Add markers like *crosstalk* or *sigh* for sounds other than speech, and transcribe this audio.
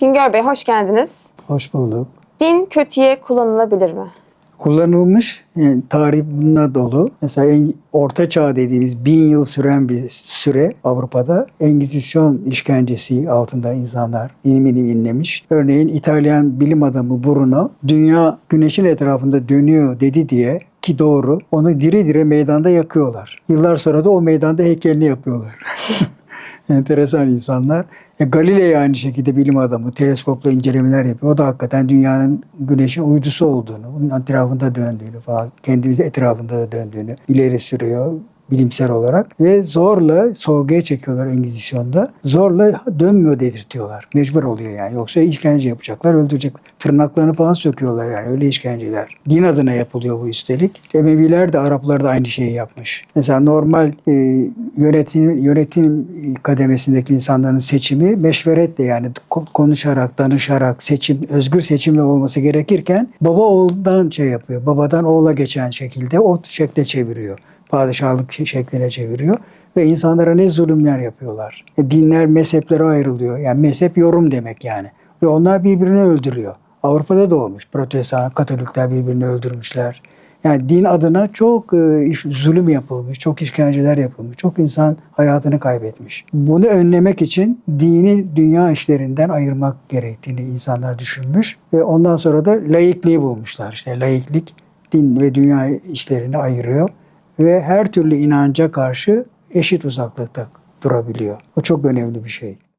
Güngör Bey hoş geldiniz. Hoş bulduk. Din kötüye kullanılabilir mi? Kullanılmış, yani tarih bununla dolu. Mesela en, Orta Çağ dediğimiz bin yıl süren bir süre Avrupa'da Engizisyon işkencesi altında insanlar inim inim inlemiş. Örneğin İtalyan bilim adamı Bruno, dünya güneşin etrafında dönüyor dedi diye ki doğru onu diri dire meydanda yakıyorlar. Yıllar sonra da o meydanda heykelini yapıyorlar. *laughs* Enteresan insanlar. E, Galileo aynı şekilde bilim adamı teleskopla incelemeler yapıyor. O da hakikaten dünyanın güneşin uydusu olduğunu, onun etrafında döndüğünü falan, kendi etrafında da döndüğünü ileri sürüyor bilimsel olarak ve zorla sorguya çekiyorlar Engizisyon'da. Zorla dönmüyor dedirtiyorlar. Mecbur oluyor yani. Yoksa işkence yapacaklar, öldürecek. Tırnaklarını falan söküyorlar yani öyle işkenceler. Din adına yapılıyor bu üstelik. Emeviler de Araplar da aynı şeyi yapmış. Mesela normal e, yönetim yönetim kademesindeki insanların seçimi meşveretle yani ko- konuşarak, danışarak, seçim, özgür seçimle olması gerekirken baba oğuldan şey yapıyor. Babadan oğula geçen şekilde o şekle çeviriyor. Padişahlık şe- şekline çeviriyor ve insanlara ne zulümler yapıyorlar. E, dinler mezheplere ayrılıyor. Yani mezhep yorum demek yani. Ve onlar birbirini öldürüyor. Avrupa'da da olmuş. Protestan, Katolikler birbirini öldürmüşler. Yani din adına çok e, zulüm yapılmış, çok işkenceler yapılmış, çok insan hayatını kaybetmiş. Bunu önlemek için dini dünya işlerinden ayırmak gerektiğini insanlar düşünmüş ve ondan sonra da laikliği bulmuşlar. İşte laiklik din ve dünya işlerini ayırıyor ve her türlü inanca karşı eşit uzaklıkta durabiliyor. O çok önemli bir şey.